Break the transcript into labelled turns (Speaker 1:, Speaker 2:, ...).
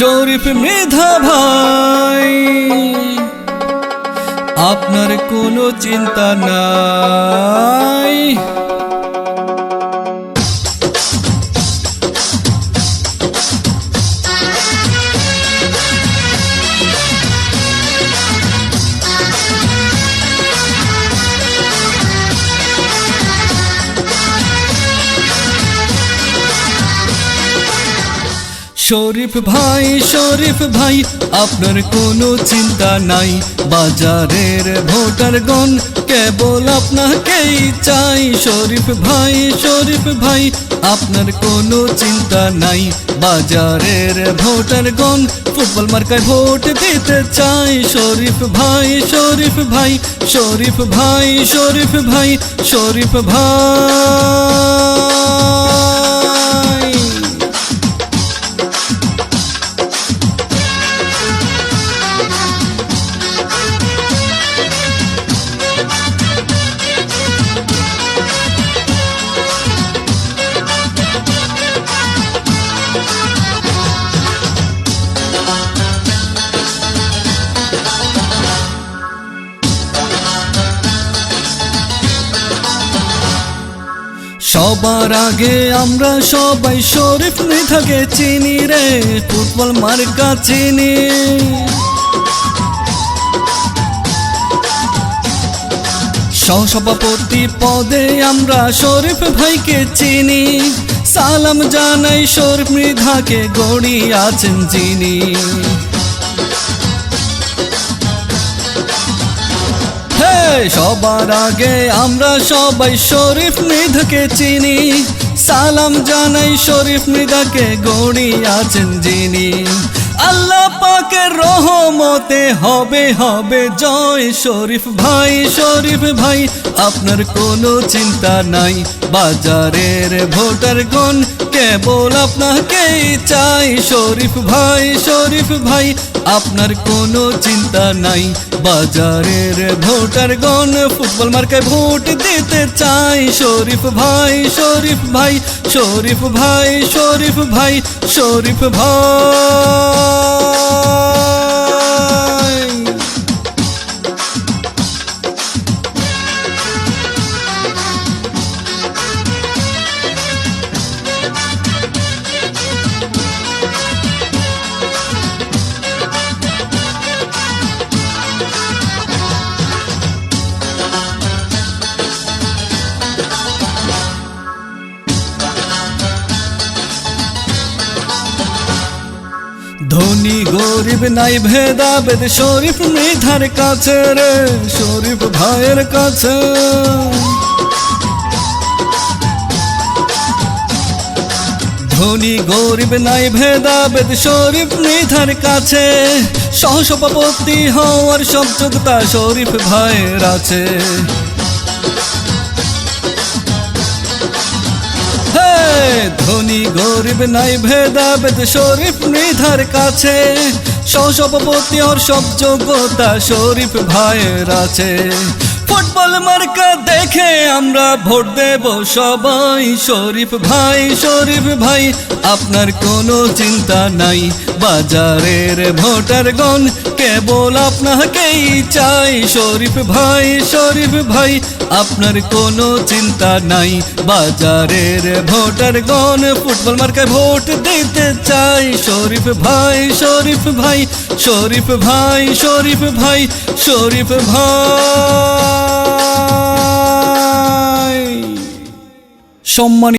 Speaker 1: শরীফ মৃধা ভাই আপনার কোনো চিন্তা নাই। শরীফ ভাই শরীফ ভাই, আপনার কোনো চিন্তা নাই। বাজারের ভোটার গণ কেবল আপনাকেই চাই। শরীফ ভাই শরীফ ভাই, আপনার কোনো চিন্তা নাই। বাজারের ভোটার গণ ফুটবল মার্কায় ভোট দিতে চাই। শরীফ ভাই শরীফ ভাই শরীফ ভাই শরীফ ভাই শরীফ ভাই। সবার আগে আমরা সবাই শরীফ মৃধাকে চিনি রে, ফুটবল মার্কা চিনি। সহসভাপতি পদে আমরা শরীফ ভাইকে চিনি। সালাম জানাই শরীফ মৃধাকে গড়ি আছেন যিনি। সবার আগে আমরা সবাই শরীফ মৃধাকে চিনি। সালাম জানাই শরীফ মৃধাকে গড়ি আছেন যিনি। আল্লাহ পাকের রহমতে হবে হবে জয় শরীফ ভাই শরীফ ভাই, আপনার কোনো চিন্তা নাই। বাজারের ভোটার গণ কেবল আপনাকেই চাই, শরীফ ভাই শরীফ ভাই। আপনার কোনো চিন্তা নাই, বাজারের ভোটার গণ ফুটবল মার্কায় ভোট দিতে চাই। শরীফ ভাই শরীফ ভাই শরীফ ভাই শরীফ ভাই শরীফ ভাই। ধনী গরিব নাই ভেদাভেদ, শরীফ মৃধার কাছে রে, শরীফ ভাইয়ের কাছে। ধনী গরিব নাই ভেদাভেদ, শরীফ মৃধার কাছে। সহসভাপতি হওয়ার সব যোগ্যতা শরীফ ভাইয়ের আছে। ধনী গরিব নাই ভেদাভেদ শরীফ নিধার কাছে। সহসভাপতি ওর সব যোগ্যতা শরীফ ভাইয়ের আছে। ফুটবল মার্কা দেখে আমরা ভোট দেব সবাই। শরীফ ভাই শরীফ ভাই, আপনার কোনো চিন্তা নাই। বাজারের ভোটার গণ কেবল আপনাকেই চাই। শরীফ ভাই শরীফ ভাই, আপনার কোনো চিন্তা নাই। বাজারের ভোটার গণ ফুটবল মার্কায় ভোট দিতে চাই। শরীফ ভাই শরীফ ভাই শরীফ ভাই শরীফ ভাই শরীফ ভাই। সম্মানিত